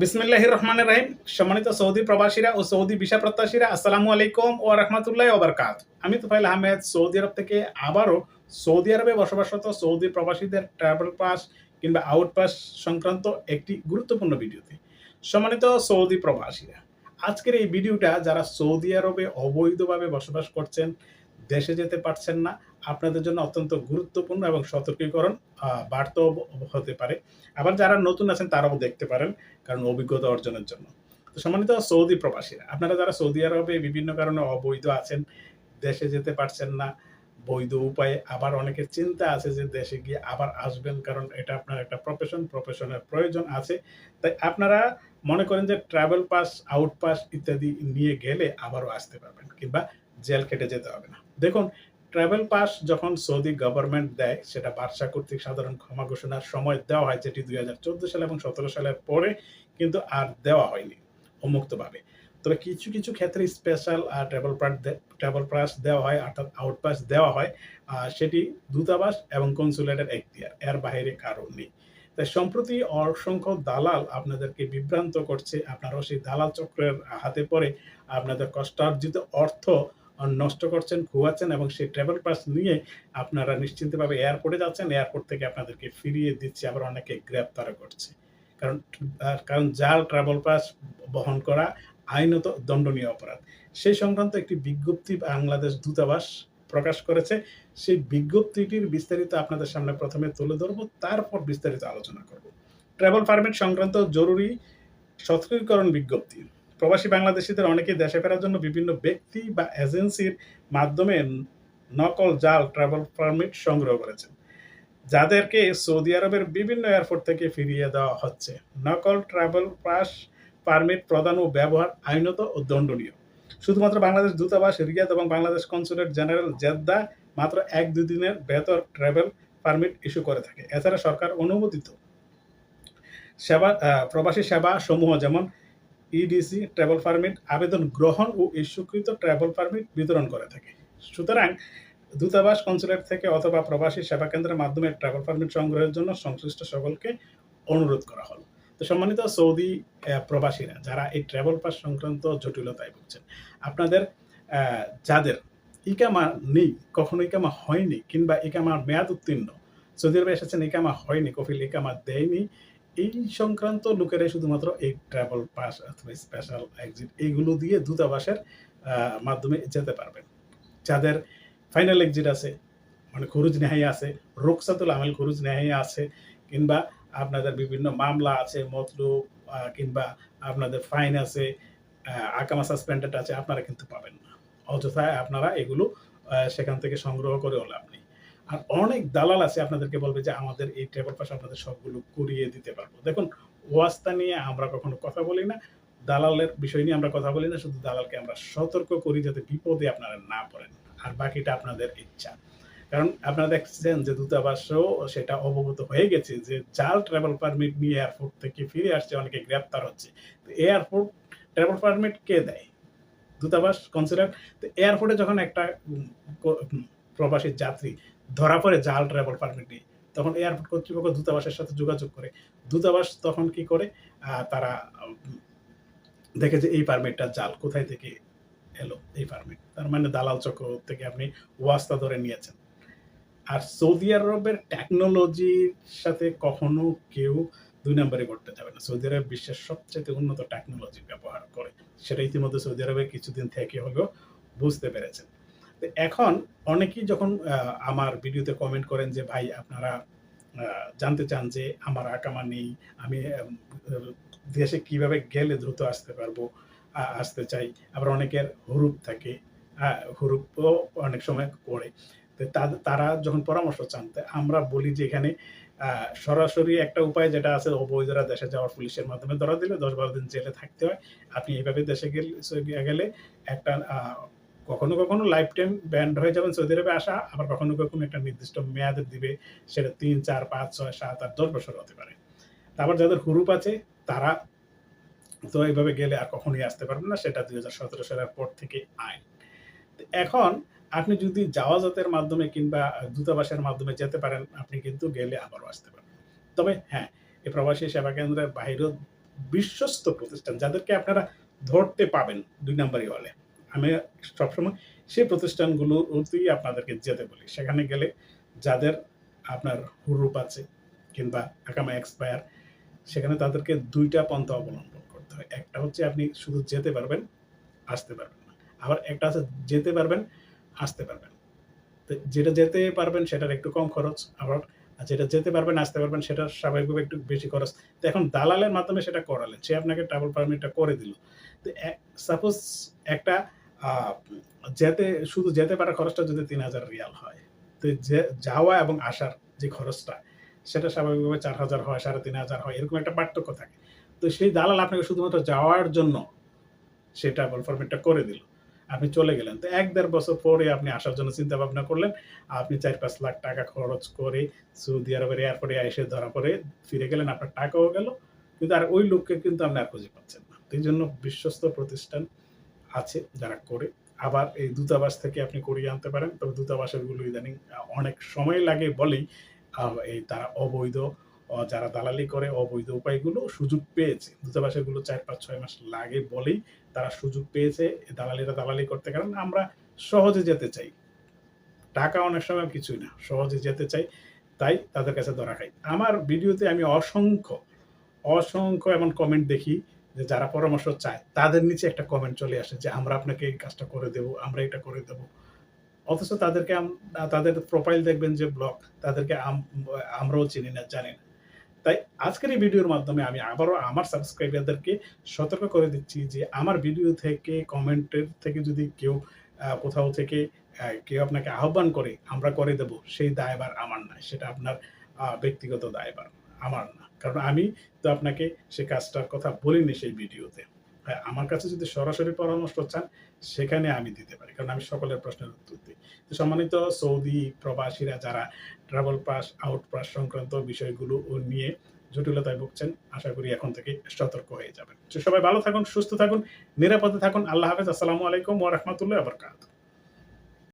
বিসমিল্লাহ রহমান রাহিম সম্মানিত সৌদি প্রবাসীরা ও সৌদি ভিসা প্রত্যাশীরা, আসসালামু আলাইকুম ও রহমতুল্লাহ ওবরকাত আমি তুফাইল আহমেদ, সৌদি আরব থেকে আবারও সৌদি আরবে বসবাসরত সৌদি প্রবাসীদের ট্রাভেল পাস কিংবা আউট পাস সংক্রান্ত একটি গুরুত্বপূর্ণ ভিডিওতে। সম্মানিত সৌদি প্রবাসীরা, আজকের এই ভিডিওটা যারা সৌদি আরবে অবৈধভাবে বসবাস করছেন, দেশে যেতে পারছেন না আপনাদের জন্য অত্যন্ত গুরুত্বপূর্ণ এবং সতর্কীকরণ বার্তাও হতে পারে। আবার যারা নতুন আছেন তারাও দেখতে পারেন, কারণ অভিজ্ঞতা অর্জনের জন্য। তো সম্মানিত সৌদি প্রবাসীরা, আপনারা যারা সৌদি আরবে বিভিন্ন কারণে অবৈধ আছেন, দেশে যেতে পারছেন না, বৈধ উপায়ে আবার অনেকের চিন্তা আছে যে দেশে গিয়ে আবার আসবেন, কারণ এটা আপনার একটা প্রফেশন প্রফেশনের প্রয়োজন আছে। তাই আপনারা মনে করেন যে ট্রাভেল পাস আউট পাস ইত্যাদি নিয়ে গেলে আবারও আসতে পারবেন, কিংবা জেল কেটে যেতে হবে না। দেখুন ট্রাভেল পাস যখন সৌদি গভর্নমেন্ট দেয় সেটা বাদশা কর্তৃক সাধারণ ক্ষমা ঘোষণার সময় দেওয়া হয় যেটি দুই হাজার চোদ্দ সাল এবং সতেরো সালের পরে কিন্তু আর দেওয়া হয়নি উন্মুক্তভাবে। তবে কিছু কিছু ক্ষেত্রে স্পেশাল আর ট্রাভেল পাস ট্রাভেল পাস দেওয়া হয় অর্থাৎ আউট পাস দেওয়া হয় আহ, সেটি দূতাবাস এবং কনসুলেটের এখতিয়ার এর বাইরে কারণ নেই। তাই সম্প্রতি অসংখ্য দালাল আপনাদেরকে বিভ্রান্ত করছে আপনারাও সেই দালাল চক্রের হাতে পড়ে আপনাদের কষ্টার্জিত অর্থ নষ্ট করছেন, খুয়াচ্ছেন এবং সেই ট্রাভেল পাস নিয়ে আপনারা নিশ্চিন্তভাবে এয়ারপোর্টে যাচ্ছেন। এয়ারপোর্ট থেকে আপনাদেরকে ফিরিয়ে দিচ্ছে, আবার অনেকে গ্রেপ্তার করছে। কারণ কারণ জাল ট্রাভেল পাস বহন করা আইনত দণ্ডনীয় অপরাধ। সেই সংক্রান্ত একটি বিজ্ঞপ্তি বাংলাদেশ দূতাবাস প্রকাশ করেছে। সেই বিজ্ঞপ্তিটির বিস্তারিত আপনাদের সামনে প্রথমে তুলে ধরবো, তারপর বিস্তারিত আলোচনা করব। ট্রাভেল পারমিট সংক্রান্ত জরুরি সতর্কীকরণ বিজ্ঞপ্তি। প্রবাসী বাংলাদেশিদের অনেকে দেশে ফেরার জন্য বিভিন্ন ব্যক্তি বা এজেন্সির মাধ্যমে নকল জাল ট্রাভেল পারমিট সংগ্রহ করেছেন, যাদেরকে সৌদি আরবের বিভিন্ন এয়ারপোর্ট থেকে ফিরিয়ে দেওয়া হচ্ছে। নকল ট্রাভেল পাস পারমিট প্রদান ও ব্যবহার আইনত ও দণ্ডনীয়। শুধুমাত্র বাংলাদেশ দূতাবাস, রিয়াদ এবং বাংলাদেশ কনসুলেট জেনারেল জেদ্দা মাত্র এক দুই দিনের ভেতর ট্রাভেল পারমিট ইস্যু করে থাকে। এছাড়া সরকার অনুমোদিত সেবা প্রবাসী সেবা সমূহ যেমন ইডিসি ট্রাভেল পারমিট আবেদন গ্রহণ ও ইস্যুকৃত ট্রাভেল পারমিট বিতরণ করে থাকে। সুতরাং দূতাবাস কনসুলেট থেকে অথবা প্রবাসী সেবা কেন্দ্রের মাধ্যমে ট্রাভেল পারমিট সংগ্রহের জন্য সংশ্লিষ্ট সকলকে অনুরোধ করা হলো। তো সম্মানিত সৌদি প্রবাসীরা, যারা এই ট্রাভেল পাস সংক্রান্ত জটিলতায় ভুগছেন, আপনাদের যাদের ইকামা নেই, কখনো ইকামা হয়নি কিংবা ইকামার মেয়াদ উত্তীর্ণ, সৌদি আরবে এসেছেন, ইকামা হয়নি, কফিল ইকামা দেয়নি এই সংক্রান্ত লোকেরাই শুধুমাত্র এই ট্রাভেল পাস অথবা স্পেশাল এক্সিট এইগুলো দিয়ে দূতাবাসের মাধ্যমে যেতে পারবেন। যাদের ফাইনাল এক্সিট আছে মানে খরুজ নেহাই আছে, রোকসাতুল আমেল খরুজ নেহাই আছে, কিংবা আপনাদের বিভিন্ন মামলা আছে মতলু কিংবা আপনাদের ফাইন আছে আকামা সাসপেন্ডেড আছে, আপনারা কিন্তু পাবেন না। অযথায় আপনারা এগুলো সেখান থেকে সংগ্রহ করে লাভ নেই। আর অনেক দালাল আছে আপনাদেরকে বলবে যে আমাদের এই ট্রেবল পাস আপনাদের সবগুলো করিয়ে দিতে পারব। দেখুন, ওয়াস্তা নিয়ে আমরা কখনো কথা বলি না, দালালের বিষয় নিয়ে আমরা কথা বলি না, শুধু দালালকে আমরা সতর্ক করি যাতে বিপদে আপনারা না পড়েন। আর বাকিটা আপনাদের ইচ্ছা। কারণ আপনারা দেখছেন যে দূতাবাসও সেটা অবগত হয়ে গেছে যে জাল ট্রাভেল পারমিট নিয়ে এয়ারপোর্ট থেকে ফিরে আসছে, অনেকে গ্রেপ্তার হচ্ছে। তো এয়ারপোর্ট ট্রাভেল পারমিট কে দেয়? দূতাবাস কনসুলেট তো এয়ারপোর্টে যখন একটা প্রবাসী যাত্রী ধরা পড়ে জাল ট্রাভেল পারমিট নিয়ে। তখন এয়ারপোর্ট কর্তৃপক্ষ দূতাবাসের সাথে যোগাযোগ করে। দূতাবাস তখন কি করে? তারা দেখে যে এই পারমিটটা জাল কোথায় থেকে এলো, এই পারমিট তার মানে দালাল চক্র থেকে আপনি ওয়াস্তা ধরে নিয়েছেন। আর সৌদি আরবের টেকনোলজির সাথে কখনো কেউ দুই নম্বরে করতে যাবে না। সৌদি আরব বিশ্বের সবচেয়ে উন্নত টেকনোলজি ব্যবহার করে। সেটা ইতিমধ্যে সৌদি আরবে কিছুদিন থেকে হলেও বুঝতে পেরেছেন। তো এখন অনেকেই যখন আমার ভিডিওতে কমেন্ট করেন যে, ভাই, আপনারা জানতে চান যে আমার আকামা নেই, আমি দেশে কীভাবে গেলে দ্রুত আসতে পারব আসতে চাই? আবার অনেকের হুরুপ থাকে হুরুপও অনেক সময় করে তারা যখন পরামর্শ চান আমরা বলি যে এখানে সরাসরি একটা উপায় যেটা আছে, অবৈধরা দেশে যাওয়ার পুলিশের মাধ্যমে ধরা দিলে দশ বারো দিন জেলে থাকতে হয়। আপনি এইভাবে দেশে গেলে গেলে একটা কখনো কখনো লাইফ টাইম ব্যান্ড হয়ে যাবেন সৌদি আরবে আসা, আবার কখনো কখনো একটা নির্দিষ্ট মেয়াদে দিবে, সেটা তিন, চার, পাঁচ, ছয়, সাত, আট, দশ বছর হতে পারে। তারপর যাদের হুরুপ আছে, তারা তো এইভাবে গেলে আর কখনোই আসতে পারবেন না, সেটা দুই হাজার সতেরো সালের পর থেকে আইন। এখন আপনি যদি জাওয়াজাতের মাধ্যমে কিংবা দূতাবাসের মাধ্যমে যেতে পারেন, আপনি কিন্তু গেলে আবারও আসতে পারেন তবে হ্যাঁ এই প্রবাসী সেবা কেন্দ্রের বাইরেও বিশ্বস্ত প্রতিষ্ঠান, যাদেরকে আপনারা ধরতে পাবেন দুই নাম্বারই হলে। আমি সবসময় সেই প্রতিষ্ঠানগুলোতেই আপনাদেরকে যেতে বলি। সেখানে গেলে যাদের আপনার হুরুপ আছে কিংবা আকামা এক্সপায়ার সেখানে তাদেরকে দুইটা পন্থা অবলম্বন করতে হয়। একটা হচ্ছে আপনি শুধু যেতে পারবেন, আসতে পারবেন না। আবার একটা আছে যেতে পারবেন, আসতে পারবেন। তো যেটা যেতে পারবেন সেটার একটু কম খরচ, আবার যেটা যেতে পারবেন, আসতে পারবেন সেটার স্বাভাবিকভাবে একটু বেশি খরচ। তো এখন দালালের মাধ্যমে সেটা করালেন, সে আপনাকে ট্রাভেল পারমিটটা করে দিল। তো সাপোজ একটা যেতে, শুধু যেতে পারা খরচটা যদি তিন হাজার রিয়াল হয়, তো যাওয়া এবং আসার যে খরচটা, সেটা স্বাভাবিকভাবে চার হাজার হয়, সাড়ে তিন হাজার হয়, এরকম একটা পার্থক্য থাকে। তো সেই দালাল আপনাকে শুধুমাত্র যাওয়ার জন্য সেটা পারমিটটা করে দিল। আপনি চলে গেলেন। তো এক দেড় বছর পরে আপনি আসার জন্য চিন্তা ভাবনা করলেন, আপনি চার পাঁচ লাখ টাকা খরচ করে সৌদি আরবের এয়ারপোর্টে এসে ধরা পড়ে ফিরে গেলেন, আপনার টাকাও গেল, কিন্তু আর ওই লোককে কিন্তু আপনি আর খুঁজে পাচ্ছেন না। এই জন্য বিশ্বস্ত প্রতিষ্ঠান আছে যারা করে। আবার এই দূতাবাস থেকে আপনি করিয়ে আনতে পারেন। তবে দূতাবাসেরগুলো ইদানিং অনেক সময় লাগে বলেই এই তারা অবৈধ যারা দালালি করে, অবৈধ উপায়গুলো সুযোগ পেয়েছে। দূতাবাসেরগুলো চার, পাঁচ, ছয় মাস লাগে বলেই তারা সুযোগ পেয়েছে। দালালিরা দালালি করতে কারণ আমরা সহজে যেতে চাই। টাকা অনেক সময় কিছুই না, সহজে যেতে চাই, তাই তাদের কাছে ধরা খাই। আমার ভিডিওতে আমি অসংখ্য অসংখ্য এমন কমেন্ট দেখি যে যারা পরামর্শ চায়, তাদের নিচে একটা কমেন্ট চলে আসে যে, আমরা আপনাকে এই কাজটা করে দেব, আমরা এটা করে দেব। অথচ তাদেরকে তাদের প্রোফাইল দেখবেন যে ব্লগ তাদেরকে আমরাও চিনি না, জানি না। তাই আজকের এই ভিডিওর মাধ্যমে আমি আবারও আমার সাবস্ক্রাইবারদেরকে সতর্ক করে দিচ্ছি যে, আমার ভিডিও থেকে কমেন্টের থেকে যদি কেউ কোথাও থেকে কেউ আপনাকে আহ্বান করে, আমরা করে দেব, সেই দায়ভার আমার না সেটা আপনার ব্যক্তিগত দায়ভার। আমার না। কারণ আমি তো আপনাকে সে কাজটার কথা বলিনি সেই ভিডিওতে। হ্যাঁ, আমার কাছে যদি সরাসরি পরামর্শ চান সেখানে আমি দিতে পারি। কারণ আমি সকলের প্রশ্নের উত্তর দিই। তো সম্মানিত সৌদি প্রবাসীরা যারা ট্রাভেল পাস আউট পাস সংক্রান্ত বিষয়গুলো নিয়ে জটিলতায় ভুগছেন আশা করি এখন থেকে সতর্ক হয়ে যাবেন। সবাই ভালো থাকুন সুস্থ থাকুন নিরাপদে থাকুন। আল্লাহ হাফেজ। আসসালামু আলাইকুম ওয়া রাহমাতুল্লাহি ওয়া বারাকাতুহু।